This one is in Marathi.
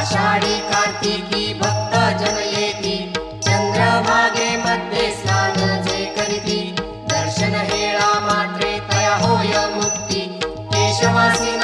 आषाढी कार्तिकी भक्त जन येती चंद्रभागे मध्ये स्नान जे करीती। दर्शन हेळा मात्रे तया होय मुक्ती। केशवासी